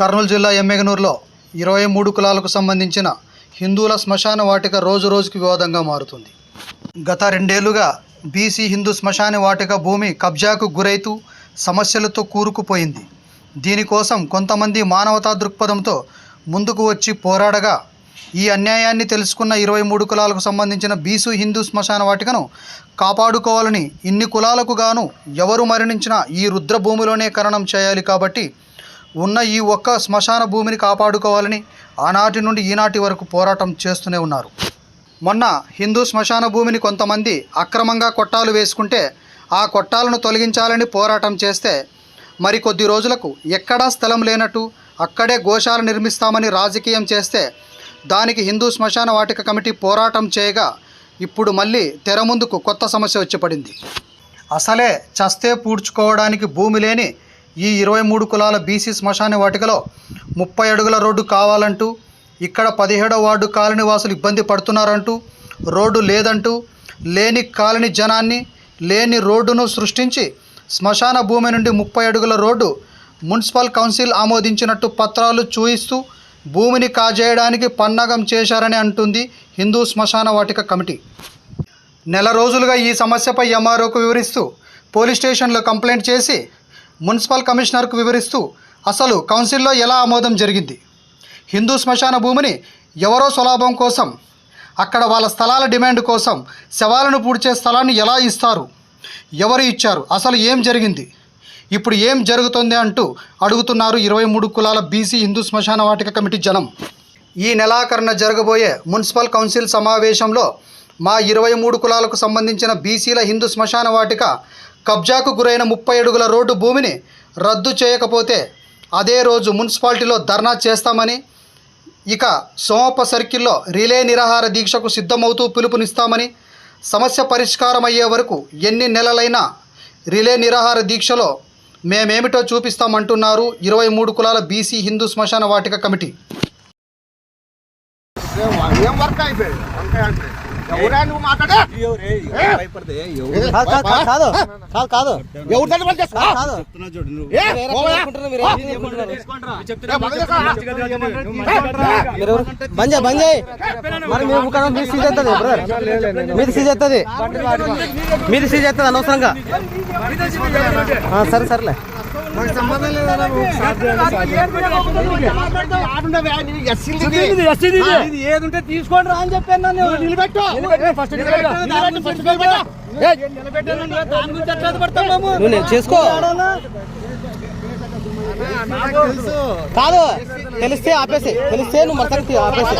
కర్నూలు జిల్లా ఎమ్మెగనూరులో ఇరవై మూడు కులాలకు సంబంధించిన హిందువుల శ్మశాన వాటిక రోజు రోజుకి వివాదంగా మారుతుంది. గత రెండేళ్ళుగా బీసీ హిందూ శ్మశాన వాటిక భూమి కబ్జాకు గురైతూ సమస్యలతో కూరుకుపోయింది. దీనికోసం కొంతమంది మానవతా దృక్పథంతో ముందుకు వచ్చి పోరాడగా ఈ అన్యాయాన్ని తెలుసుకున్న ఇరవై మూడు కులాలకు సంబంధించిన బీసు హిందూ శ్మశాన వాటికను కాపాడుకోవాలని ఇన్ని కులాలకు గాను ఎవరు మరణించినా ఈ రుద్రభూమిలోనే కరణం చేయాలి కాబట్టి ఉన్న ఈ ఒక్క శ్మశాన భూమిని కాపాడుకోవాలని ఆనాటి నుండి ఈనాటి వరకు పోరాటం చేస్తూనే ఉన్నారు. మొన్న హిందూ శ్మశాన భూమిని కొంతమంది అక్రమంగా కొట్టాలు వేసుకుంటే ఆ కొట్టాలను తొలగించాలని పోరాటం చేస్తే మరి కొద్ది రోజులకు ఎక్కడా స్థలం లేనట్టు అక్కడే గోశాల నిర్మిస్తామని రాజకీయం చేస్తే దానికి హిందూ శ్మశాన వాటిక కమిటీ పోరాటం చేయగా ఇప్పుడు మళ్ళీ తెర ముందుకు కొత్త సమస్య వచ్చి పడింది. అసలే చస్తే పూడ్చుకోవడానికి భూమి లేని ఈ ఇరవై మూడు కులాల బీసీ శ్మశాన వాటికలో ముప్పై అడుగుల రోడ్డు కావాలంటూ ఇక్కడ పదిహేడవ వార్డు కాలనీ వాసులు ఇబ్బంది పడుతున్నారంటూ రోడ్డు లేదంటూ లేని కాలనీ జనాన్ని లేని రోడ్డును సృష్టించి శ్మశాన భూమి నుండి ముప్పై అడుగుల రోడ్డు మున్సిపల్ కౌన్సిల్ ఆమోదించినట్టు పత్రాలు చూయిస్తూ భూమిని కాజేయడానికి పన్నగం చేశారని అంటుంది హిందూ శ్మశాన వాటిక కమిటీ. నెల రోజులుగా ఈ సమస్యపై ఎంఆర్ఓకు వివరిస్తూ పోలీస్ స్టేషన్లో కంప్లైంట్ చేసి మున్సిపల్ కమిషనర్కు వివరిస్తూ అసలు కౌన్సిల్లో ఎలా ఆమోదం జరిగింది? హిందూ శ్మశాన భూమిని ఎవరో స్వలాభం కోసం అక్కడ వాళ్ళ స్థలాల డిమాండ్ కోసం శవాలను పూడ్చే స్థలాన్ని ఎలా ఇస్తారు? ఎవరు ఇచ్చారు? అసలు ఏం జరిగింది? ఇప్పుడు ఏం జరుగుతుంది అంటూ అడుగుతున్నారు ఇరవై మూడు కులాల బీసీ హిందూ శ్మశాన వాటిక కమిటీ జనం. ఈ నెలాఖరున జరగబోయే మున్సిపల్ కౌన్సిల్ సమావేశంలో మా ఇరవై మూడు కులాలకు సంబంధించిన బీసీల హిందూ శ్మశాన వాటిక కబ్జాకు గురైన ముప్పై అడుగుల రోడ్డు భూమిని రద్దు చేయకపోతే అదే రోజు మున్సిపాలిటీలో ధర్నా చేస్తామని ఇక సోమప్ప సర్కిల్లో రిలే నిరాహార దీక్షకు సిద్ధమవుతూ పిలుపునిస్తామని సమస్య పరిష్కారం అయ్యే వరకు ఎన్ని నెలలైనా రిలే నిరాహార దీక్షలో మేమేమిటో చూపిస్తామంటున్నారు ఇరవై మూడు కులాల బీసీ హిందూ శ్మశాన వాటిక కమిటీ. ఎవరా నువ్వు మాట్లాడే కాదు కాదు కాదు ఎవరు కాదు. మీరు బంద్ బంద్ సీజ్ అవుతుంది బ్రదర్ మీది సీజ్ అవుతుంది మీది సీజ్ అవుతుంది అనవసరంగా ఆ, సరే సరేలే ఎస్సీలు ఇది. ఏదుంటే తీసుకోండి రా అని చెప్పాను నన్ను. నిలబెట్టు. ఫస్ట్ నిలబెట్టు, నిలబెట్టు, ఫస్ట్ నిలబెట్టు. ఏ, నువ్వు నేను చేసుకో. కాదు తెలిస్తే ఆపేసి తెలిస్తే నువ్వు మొత్తం ఆపేసి?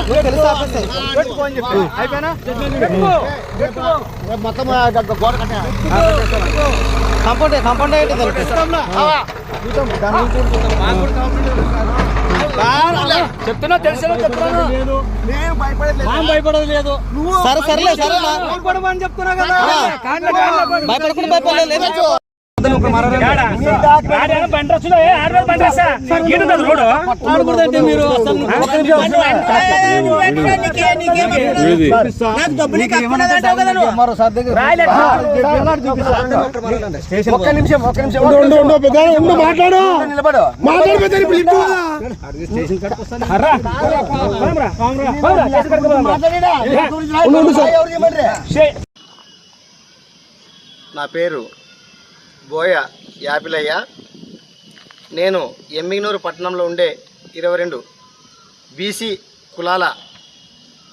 నువ్వు తెలిస్తే ఆపేసి మొత్తం గోడ. కంపౌండ్ కంపౌండ్ అవా. చెప్తున్నా తెలిసిన చెప్తున్నాను నేను భయపడలేదు. భయపడదు లేదు నువ్వు సరే సరేలే సరే భయపడమని చెప్తున్నా కదా భయపడకుండా భయపడలేదు ఒక్క నిమిషం ఒక్క నిమిషం మాట్లాడు నిలబడు మాట్లాడు పెద్ద ఇప్పుడు లిఫ్ట్ నా పేరు బోయ యాపిలయ్య. నేను ఎమ్మిగనూరు పట్టణంలో ఉండే ఇరవై రెండు బీసీ కులాల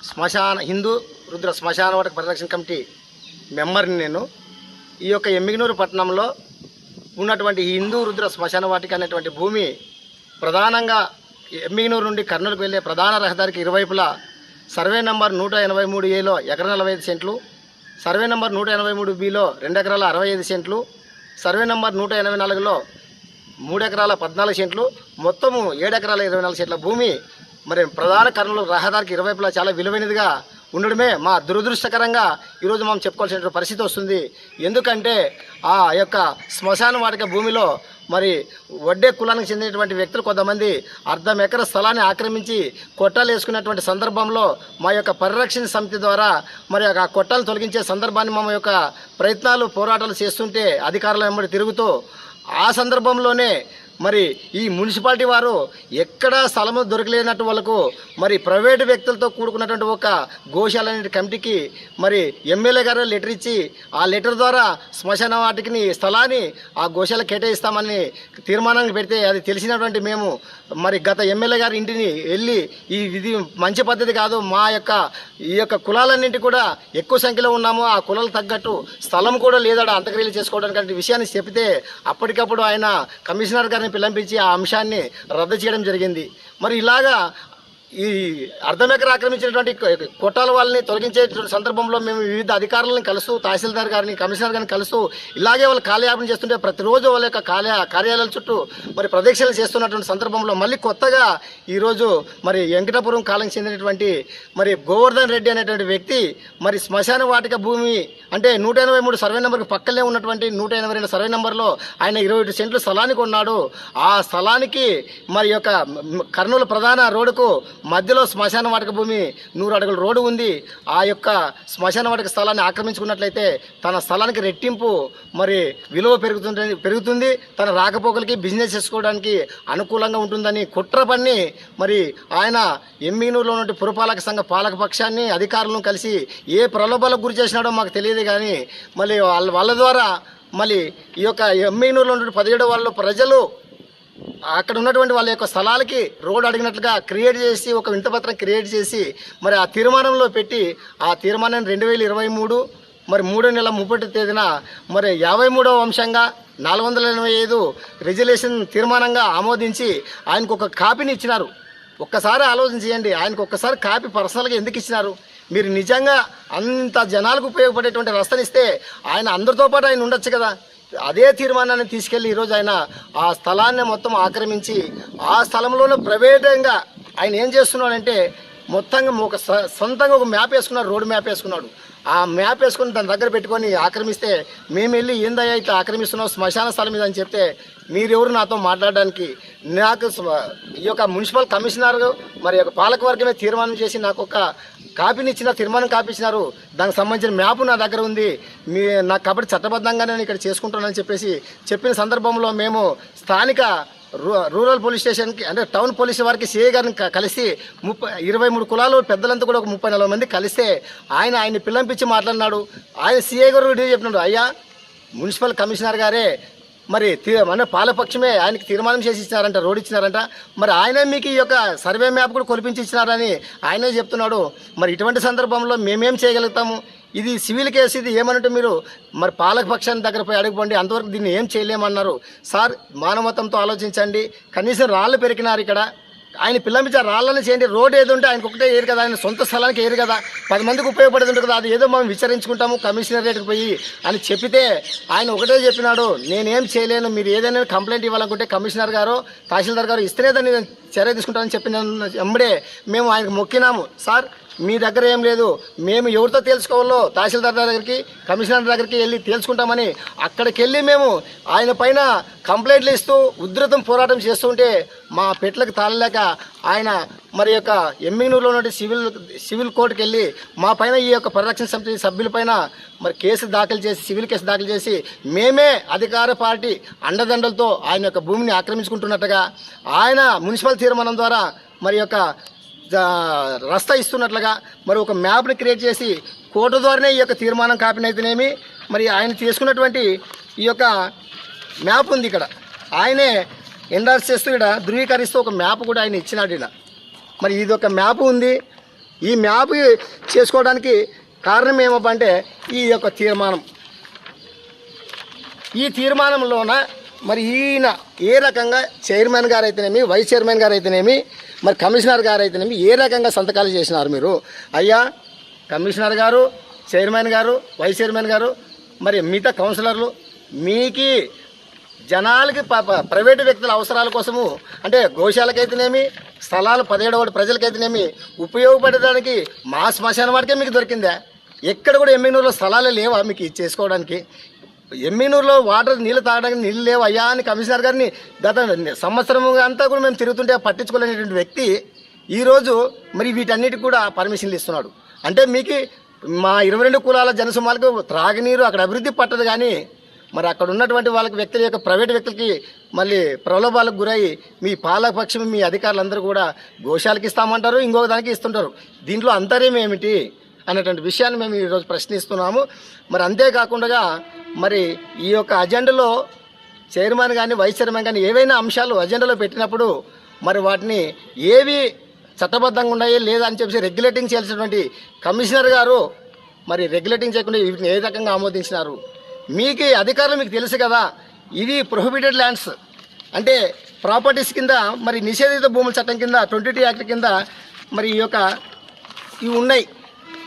శ్మశాన హిందూ రుద్ర శ్మశాన వాటక పరిరక్షణ కమిటీ మెంబర్ని నేను. ఈ యొక్క ఎమ్మిగనూరు పట్టణంలో ఉన్నటువంటి హిందూ రుద్ర శ్మశాన వాటిక అనేటువంటి భూమి ప్రధానంగా ఎమ్మిగనూరు నుండి కర్నూలుకు వెళ్ళే ప్రధాన రహదారికి ఇరువైపులా సర్వే నంబర్ నూట ఎనభై మూడు ఏలో ఎకర నలభై ఐదు సెంట్లు సర్వే నంబర్ నూట ఎనభై మూడు బిలో రెండు ఎకరాల అరవై ఐదు సెంట్లు సర్వే నంబర్ నూట ఎనభై నాలుగులో మూడు ఎకరాల పద్నాలుగు సెంట్లు మొత్తము ఏడు ఎకరాల ఇరవై నాలుగు సెంట్ల భూమి. మరి ప్రధాన కర్నూలు రహదారికి ఇరువైపులా చాలా విలువైనదిగా ఉండడమే మా దురదృష్టకరంగా ఈరోజు మనం చెప్పుకోవాల్సిన పరిస్థితి వస్తుంది. ఎందుకంటే ఆ యొక్క శ్మశాన వాటిక భూమిలో మరి వడ్డే కులానికి చెందినటువంటి వ్యక్తులు కొంతమంది అర్ధం ఎకర స్థలాన్ని ఆక్రమించి కొట్టాలు వేసుకున్నటువంటి సందర్భంలో మా యొక్క పరిరక్షణ సమితి ద్వారా మరి ఆ కొట్టాలు తొలగించే సందర్భాన్ని మా యొక్క ప్రయత్నాలు పోరాటాలు చేస్తుంటే అధికారుల వెంబడి తిరుగుతూ ఆ సందర్భంలోనే మరి ఈ మున్సిపాలిటీ వారు ఎక్కడా స్థలము దొరకలేనట్టు వాళ్ళకు మరి ప్రైవేటు వ్యక్తులతో కూడుకున్నటువంటి ఒక గోశాల అనే కమిటీకి మరి ఎమ్మెల్యే గారు లెటర్ ఇచ్చి ఆ లెటర్ ద్వారా శ్మశాన వాటికి స్థలాన్ని ఆ గోశాల కేటాయిస్తామని తీర్మానాన్ని పెడితే అది తెలిసినటువంటి మేము మరి గత ఎమ్మెల్యే గారి ఇంటిని వెళ్ళి ఈ ఇది మంచి పద్ధతి కాదు మా యొక్క ఈ యొక్క కులాలన్నింటి కూడా ఎక్కువ సంఖ్యలో ఉన్నాము ఆ కులాలకు తగ్గట్టు స్థలం కూడా లేదాడ అంతక్రియలు చేసుకోవడానికి విషయాన్ని చెప్తే అప్పటికప్పుడు ఆయన కమిషనర్ గారిని పిలిపించి ఆ అంశాన్ని రద్దు చేయడం జరిగింది. మరి ఇలాగా ఈ అర్ధమెకర ఆక్రమించినటువంటి కొ- కొట్టాల వాళ్ళని తొలగించే సందర్భంలో మేము వివిధ అధికారులను కలుస్తూ తహసీల్దార్ గారిని కమిషనర్ గారిని కలుస్తూ ఇలాగే వాళ్ళు కాలయాపన చేస్తుంటే ప్రతిరోజు వాళ్ళ యొక్క కార్య కార్యాలయాల చుట్టూ మరి ప్రదక్షిణలు చేస్తున్నటువంటి సందర్భంలో మళ్ళీ కొత్తగా ఈరోజు మరి వెంకటపురం కాలం చెందినటువంటి మరి గోవర్ధన్ రెడ్డి అనేటువంటి వ్యక్తి మరి శ్మశాన వాటిక భూమి అంటే నూట ఎనభై మూడు సర్వే నెంబర్కి పక్కనే ఉన్నటువంటి నూట ఎనభై రెండు సర్వే నెంబర్లో ఆయన ఇరవై ఒకటి సెంట్లు స్థలాన్ని కొన్నాడు. ఆ స్థలానికి మరి యొక్క కర్నూలు ప్రధాన రోడ్డుకు మధ్యలో శ్మశాన వాటక భూమి నూరు అడుగుల రోడ్డు ఉంది. ఆ యొక్క శ్మశాన వాటక స్థలాన్ని ఆక్రమించుకున్నట్లయితే తన స్థలానికి రెట్టింపు మరి విలువ పెరుగుతుంది పెరుగుతుంది. తన రాకపోకలకి బిజినెస్ చేసుకోవడానికి అనుకూలంగా ఉంటుందని కుట్ర పన్ని మరి ఆయన ఎమ్మినూరులో ఉన్న పురపాలక సంఘ పాలక పక్షాన్ని అధికారులను కలిసి ఏ ప్రలోభాలకు గురి చేసినాడో మాకు తెలియదు కానీ మళ్ళీ వాళ్ళ వాళ్ళ ద్వారా మళ్ళీ ఈ యొక్క ఎమ్మినూరులో ఉన్న పదిహేడు వాళ్ళు ప్రజలు అక్కడ ఉన్నటువంటి వాళ్ళ యొక్క స్థలాలకి రోడ్ అడిగినట్లుగా క్రియేట్ చేసి ఒక వింతపత్రం క్రియేట్ చేసి మరి ఆ తీర్మానంలో పెట్టి ఆ తీర్మానాన్ని రెండు వేల ఇరవై మూడు మరి మూడో నెల ముప్పటి తేదీన మరి యాభై మూడవ అంశంగా నాలుగు వందల ఎనభై ఐదు రెజల్యూషన్ తీర్మానంగా ఆమోదించి ఆయనకు ఒక కాపీని ఇచ్చినారు. ఒక్కసారి ఆలోచన చేయండి ఆయనకు ఒక్కసారి కాపీ పర్సనల్గా ఎందుకు ఇచ్చినారు? మీరు నిజంగా అంత జనాలకు ఉపయోగపడేటువంటి రస్తనిస్తే ఆయన అందరితో పాటు ఆయన ఉండొచ్చు కదా. అదే తీర్మానాన్ని తీసుకెళ్ళి ఈరోజు ఆయన ఆ స్థలాన్ని మొత్తం ఆక్రమించి ఆ స్థలంలోనే ప్రైవేటంగా ఆయన ఏం చేస్తున్నాడంటే మొత్తంగా ఒక స- సొంతంగా ఒక మ్యాప్ వేసుకున్నాడు రోడ్ మ్యాప్ వేసుకున్నాడు. ఆ మ్యాప్ వేసుకుని దాని దగ్గర పెట్టుకొని ఆక్రమిస్తే మేము వెళ్ళి ఏందయ్యా ఇట్లా ఆక్రమిస్తున్నాం శ్మశాన స్థలం మీద అని చెప్తే మీరెవరు నాతో మాట్లాడడానికి? నాకు ఈ యొక్క మున్సిపల్ కమిషనర్ మరి యొక్క పాలకవర్గమే తీర్మానం చేసి నాకు ఒక కాపీని ఇచ్చిన తీర్మానం కాపీచ్చినారు దానికి సంబంధించిన మ్యాప్ నా దగ్గర ఉంది. మీ నాకు కాబట్టి చట్టబద్ధంగానే నేను ఇక్కడ చేసుకుంటానని చెప్పేసి చెప్పిన సందర్భంలో మేము స్థానిక రూ- రూరల్ పోలీస్ స్టేషన్కి అంటే టౌన్ పోలీస్ వారికి సిఐ గారిని కలిసి ముప్పై ఇరవై మూడు కులాలు పెద్దలంతా కూడా ఒక ముప్పై నలభై మంది కలిస్తే ఆయన ఆయన్ని పిల్లంపించి మాట్లాడినాడు. ఆయన సిఐ గారు చెప్పినాడు. అయ్యా మున్సిపల్ కమిషనర్ గారే మరి తీ- మన పాలపక్షమే ఆయనకి తీర్మానం చేసి ఇచ్చినారంట రోడ్ ఇచ్చినారంట. మరి ఆయనే మీకు ఈ యొక్క సర్వే మ్యాప్ కూడా కొలిపించి ఇచ్చినారని ఆయనే చెప్తున్నాడు. మరి ఇటువంటి సందర్భంలో మేమేం చేయగలుగుతాము? ఇది సివిల్ కేసు ఇది ఏమనంటే మీరు మరి పాలక పక్షాన్ని దగ్గర పోయి అడుగుపోండి. అంతవరకు దీన్ని ఏం చేయలేమన్నారు. సార్ మానవతంతో ఆలోచించండి. కనీసం రాళ్ళు పెరిగినారు ఇక్కడ. ఆయన పిల్లంపించారు రాళ్ళని చేయండి. రోడ్ ఏది ఉంటే ఆయనకు ఒకటే ఏరు కదా. ఆయన సొంత స్థలానికి ఏరు కదా. పది మందికి ఉపయోగపడేది ఉంటుంది కదా. అది ఏదో మనం విచారించుకుంటాము కమిషనరేట్కి పోయి అని చెప్పితే ఆయన ఒకటే చెప్పినాడు నేనేం చేయలేను. మీరు ఏదైనా కంప్లైంట్ ఇవ్వాలనుకుంటే కమిషనర్ గారు తహసీల్దార్ గారు ఇస్తేనే దాన్ని నేను చర్య తీసుకుంటానని చెప్పిన వెంబడే మేము ఆయనకు మొక్కినాము. సార్ మీ దగ్గర ఏం లేదు. మేము ఎవరితో తెలుసుకోవాలో తహసీల్దార్ దగ్గరికి కమిషనర్ దగ్గరికి వెళ్ళి తెలుసుకుంటామని అక్కడికి వెళ్ళి మేము ఆయన పైన కంప్లైంట్లు ఇస్తూ ఉధృతం పోరాటం చేస్తుంటే మా పెట్లకు తాళలేక ఆయన మరి యొక్క ఎమ్మినూరులో ఉన్న సివిల్ సివిల్ కోర్టుకి వెళ్ళి మా పైన ఈ యొక్క పరిరక్షణ సమితి సభ్యుల పైన మరి కేసు దాఖలు చేసి సివిల్ కేసు దాఖలు చేసి మేమే అధికార పార్టీ అండదండలతో ఆయన యొక్క భూమిని ఆక్రమించుకుంటున్నట్టుగా ఆయన మున్సిపల్ తీర్మానం ద్వారా మరి యొక్క రస్తా ఇస్తున్నట్లుగా మరి ఒక మ్యాప్ని క్రియేట్ చేసి కోర్టు ద్వారానే ఈ యొక్క తీర్మానం కాపీనైతేనేమి మరి ఆయన తీసుకున్నటువంటి ఈ యొక్క మ్యాప్ ఉంది ఇక్కడ. ఆయనే ఎండార్స్ చేస్తూ ఇక్కడ ధృవీకరిస్తూ ఒక మ్యాప్ కూడా ఆయన ఇచ్చినాడు ఇక్కడ మరి ఇది ఒక మ్యాప్ ఉంది. ఈ మ్యాప్ చేసుకోవడానికి కారణం ఏమప్పంటే ఈ యొక్క తీర్మానం. ఈ తీర్మానంలోన మరి ఈయన ఏ రకంగా చైర్మన్ గారు అయితేనేమి వైస్ చైర్మన్ గారు అయితేనేమి మరి కమిషనర్ గారు అయితేనేమి ఏ రకంగా సంతకాలు చేసినారు మీరు? అయ్యా కమిషనర్ గారు చైర్మన్ గారు వైస్ చైర్మన్ గారు మరి మిగతా కౌన్సిలర్లు మీకి జనాలకి ప- ప్రైవేటు వ్యక్తుల అవసరాల కోసము అంటే గోశాలకైతేనేమి స్థలాలు పదిహేడవ ప్రజలకైతేనేమి ఉపయోగపడడానికి మా శ్మశాన వాడికే మీకు దొరికిందా? ఎక్కడ కూడా ఎమ్మెనూరులో స్థలాలు లేవా మీకు ఇది చేసుకోవడానికి? ఎమ్మినూరులో వాటర్ నీళ్ళు తాగడానికి నీళ్ళు లేవు. అయ్యా అని కమిషనర్ గారిని గత సంవత్సరం అంతా కూడా మేము తిరుగుతుంటే పట్టించుకోలేనటువంటి వ్యక్తి ఈరోజు మరి వీటన్నిటికి కూడా పర్మిషన్లు ఇస్తున్నాడు. అంటే మీకు మా ఇరవై రెండు కులాల జనసమాలకు త్రాగునీరు అక్కడ అభివృద్ధి పట్టదు కానీ మరి అక్కడ ఉన్నటువంటి వాళ్ళకి వ్యక్తుల యొక్క ప్రైవేట్ వ్యక్తులకి మళ్ళీ ప్రలోభాలకు గురై మీ పాలకపక్షం మీ అధికారులందరూ కూడా గోశాలకి ఇస్తామంటారు ఇంకొక దానికి ఇస్తుంటారు. దీంట్లో అంతర్యం ఏమిటి అనేటువంటి విషయాన్ని మేము ఈరోజు ప్రశ్నిస్తున్నాము. మరి అంతేకాకుండా మరి ఈ యొక్క అజెండాలో చైర్మన్ కానీ వైస్ చైర్మన్ కానీ ఏవైనా అంశాలు అజెండాలో పెట్టినప్పుడు మరి వాటిని ఏవి చట్టబద్ధంగా ఉన్నాయో లేదా అని చెప్పేసి రెగ్యులేటింగ్ చేయాల్సినటువంటి కమిషనర్ గారు మరి రెగ్యులేటింగ్ చేయకుండా వీటిని ఏ రకంగా ఆమోదించినారు? మీకు అధికారులు మీకు తెలుసు కదా ఇది ప్రొహిబిటెడ్ ల్యాండ్స్. అంటే ప్రాపర్టీస్ కింద మరి నిషేధిత భూముల చట్టం కింద ట్వంటీ టూ యాక్ట్ కింద మరి ఈ యొక్క ఇవి ఉన్నాయి.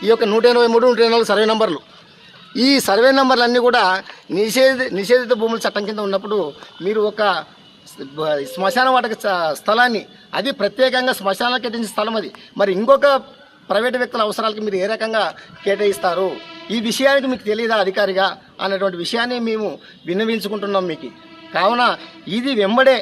ఈ యొక్క నూట ఎనభై మూడు నూట ఎనభై నాలుగు సర్వే నెంబర్లు. ఈ సర్వే నెంబర్లు అన్నీ కూడా నిషేధ నిషేధిత భూముల చట్టం కింద ఉన్నప్పుడు మీరు ఒక శ్మశాన వాటక స్థలాన్ని అది ప్రత్యేకంగా శ్మశానాలు కేటాయించిన స్థలం అది. మరి ఇంకొక ప్రైవేట్ వ్యక్తుల అవసరాలకు మీరు ఏ రకంగా కేటాయిస్తారు? ఈ విషయానికి మీకు తెలియదా అధికారిగా? అనేటువంటి విషయాన్ని మేము విన్నవించుకుంటున్నాం మీకు. కావున ఇది వెంబడే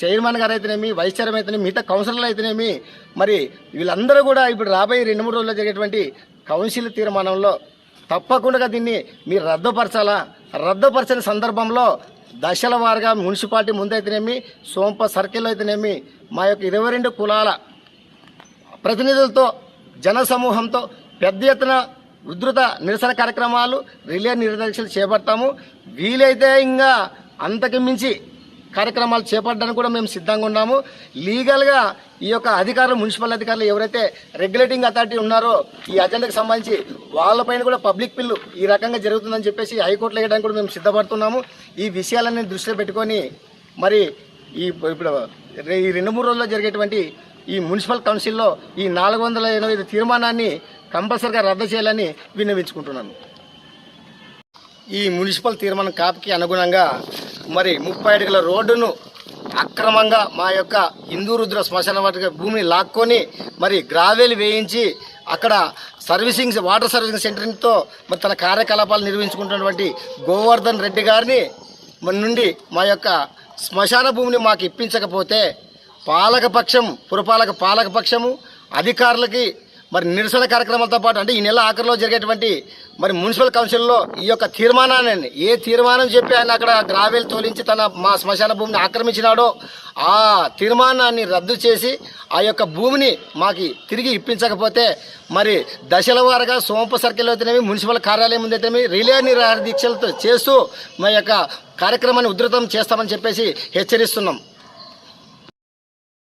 చైర్మన్ గారు అయితేనేమి వైస్ చైర్మన్ అయితేనేమి మిగతా కౌన్సిలర్లు అయితేనేమి మరి వీళ్ళందరూ కూడా ఇప్పుడు రాబోయే రెండు మూడు రోజుల్లో జరిగేటువంటి కౌన్సిల్ తీర్మానంలో తప్పకుండా దీన్ని మీరు రద్దుపరచాలా? రద్దుపరచని సందర్భంలో దశల వారుగా మున్సిపాలిటీ ముందైతేనేమి సోంప సర్కిల్ అయితేనేమి మా యొక్క ఇరవై రెండు కులాల ప్రతినిధులతో జన సమూహంతో పెద్ద ఎత్తున ఉధృత నిరసన కార్యక్రమాలు రిలే నిర్దేశాలు చేపడతాము. వీలైతే ఇంకా అంతకు మించి కార్యక్రమాలు చేపట్టడానికి కూడా మేము సిద్ధంగా ఉన్నాము. లీగల్గా ఈ యొక్క అధికారులు మున్సిపల్ అధికారులు ఎవరైతే రెగ్యులేటింగ్ అథారిటీ ఉన్నారో ఈ అజెండాకి సంబంధించి వాళ్ళపైన కూడా పబ్లిక్ పిల్లు ఈ రకంగా జరుగుతుందని చెప్పేసి హైకోర్టులో వేయడానికి కూడా మేము సిద్ధపడుతున్నాము. ఈ విషయాలన్నీ దృష్టిలో పెట్టుకొని మరి ఈ ఇప్పుడు ఈ రెండు మూడు రోజుల్లో జరిగేటువంటి ఈ మున్సిపల్ కౌన్సిల్లో ఈ నాలుగు వందల ఎనభై తీర్మానాన్ని కంపల్సరిగా రద్దు చేయాలని విన్నవించుకుంటున్నాను. ఈ మున్సిపల్ తీర్మానం కాపుకి అనుగుణంగా మరి ముప్పై అడుగుల రోడ్డును అక్రమంగా మా యొక్క హిందూ రుద్ర శ్మశాన వాటి భూమిని లాక్కొని మరి గ్రావెల్ వేయించి అక్కడ సర్వీసింగ్ వాటర్ సర్వీసింగ్ సెంటర్తో మరి తన కార్యకలాపాలు నిర్వహించుకుంటున్నటువంటి గోవర్ధన్ రెడ్డి గారిని మన నుండి మా యొక్క శ్మశాన భూమిని మాకు ఇప్పించకపోతే పాలకపక్షం పురపాలక పాలకపక్షము అధికారులకి మరి నిరసన కార్యక్రమాలతో పాటు అంటే ఈ నెల ఆఖరిలో జరిగేటువంటి మరి మున్సిపల్ కౌన్సిల్లో ఈ యొక్క తీర్మానాన్ని ఏ తీర్మానం చెప్పి ఆయన అక్కడ గ్రావెల్ తోలించి తన మా శ్మశాన భూమిని ఆక్రమించినాడో ఆ తీర్మానాన్ని రద్దు చేసి ఆ యొక్క భూమిని మాకు తిరిగి ఇప్పించకపోతే మరి దశల వారుగా సోంప సర్కిల్ అయితేనేమి మున్సిపల్ కార్యాలయం ముందైతేనేమి రిలే నిరాహార దీక్షలతో చేస్తూ మా యొక్క కార్యక్రమాన్ని ఉధృతం చేస్తామని చెప్పేసి హెచ్చరిస్తున్నాం.